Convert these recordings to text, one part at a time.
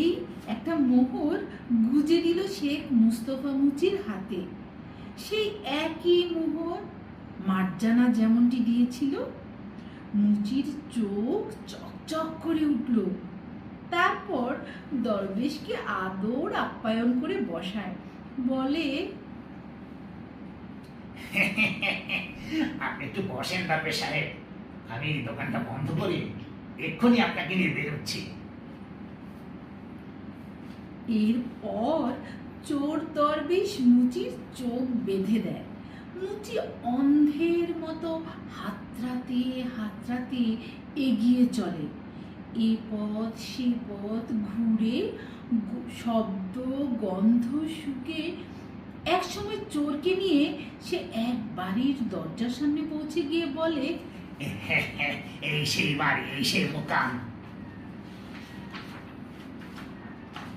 বলেই একটা মোহর গুজে দিল শেখ মুস্তফা মুচির হাতে। সেই একই মোহর মার্জানা যেমনটি দিয়েছিল, মুচির চোখ চকচক করে উঠল। তারপর দরবেশকে আদর আপ্যায়ন করে বসায়। বলে, আপনি একটু বসেন দরবেশ সাহেব। আমি দোকানটা বন্ধ করি এক্ষুনি আপনাকে নিয়ে বেরোচ্ছি। এরপর চোর দরবেশ মুচির চোখ বেঁধে দেয়। মুচি অন্ধের মতো হাতড়াতে হাতড়াতে এগিয়ে চলে। এ পথ সে পথ ঘুরে শব্দ, গন্ধ শুকে একসময় চোরকে নিয়ে সে এক বাড়ির দরজার সামনে পৌঁছে গিয়ে বলে এই সেই বাড়ি, এই সেই মোকাম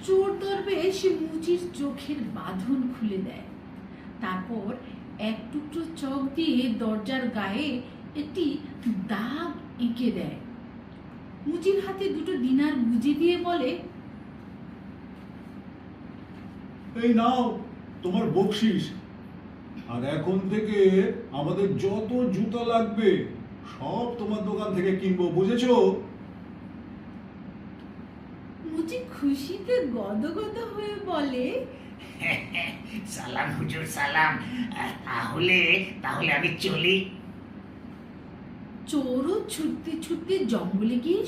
চোর সে মুচির চোখের বাঁধন খুলে দেয়। তারপর এক টুকরো চক দিয়ে দরজার গায়ে একটি দাগ এঁকে দেয়। মুচির হাতে দুটো দিনার গুজে দিয়ে বলে, এই নাও তোমার বকশিস। আর এখন থেকে আমাদের যত জুতো লাগবে সব তোমার দোকান থেকে কিনবো, বুঝেছ? মুচি খুশিতে গদগদ হয়ে বলে সালাম হুজুর সালাম। তাহলে তাহলে আমি চলি। চোরও ছুটতে ছুটতে জঙ্গলে গিয়ে